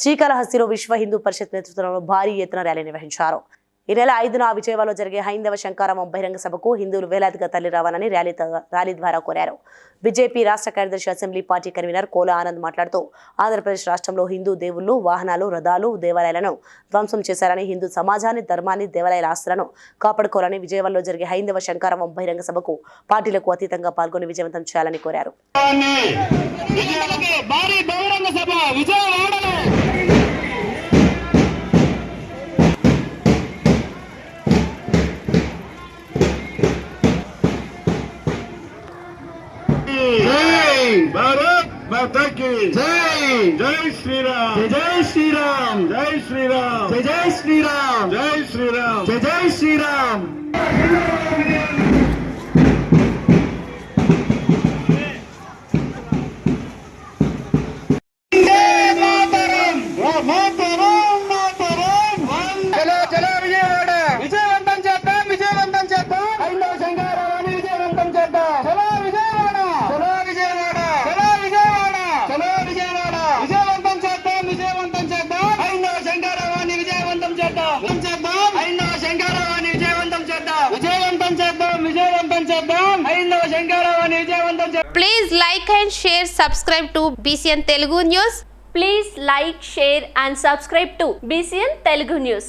శ్రీకాళహస్తిలో విశ్వ హిందూ పరిషత్ నేతృత్వంలో భారీ ఎత్తున ర్యాలీ నిర్వహించారు. ఈ నెల ఐదున విజయవాడలో జరిగే హైందవ శంకారామం బహిరంగ సభకు హిందువులు వేలాదిగా తల్లి రావాలని ర్యాలీ ర్యాలీ ద్వారా కోరారు. బీజేపీ రాష్ట్ర కార్యదర్శి assembly party convener Kola Anand మాట్లాడుతూ ఆంధ్రప్రదేశ్ రాష్ట్రంలో హిందూ దేవుళ్ళు వాహనాలు రథాలు దేవాలయాలను ధ్వంసం చేశారని హిందూ సమాజాన్ని ధర్మాన్ని దేవాలయాల ఆస్తులను కాపాడుకోవాలని విజయవాడలో జరిగే హైందవ శంకారామం బహిరంగ సభకు పార్టీలకు అతీతంగా పాల్గొని విజయవంతం చేయాలని కోరారు. భారత్ మాతా కి జై జై శ్రీరామ్ జై శ్రీరామ్ జై శ్రీరామ్ జై జై శ్రీరామ్ జై శ్రీరామ్ జై శ్రీరామ్ విజయవంతం చేద్దాం విజయవంతం చేద్దాం హైందవ శంకరాన్ని విజయవంతం చేద్దాం Please like and share, subscribe to BCN Telugu News. Please like, share and subscribe to BCN Telugu News.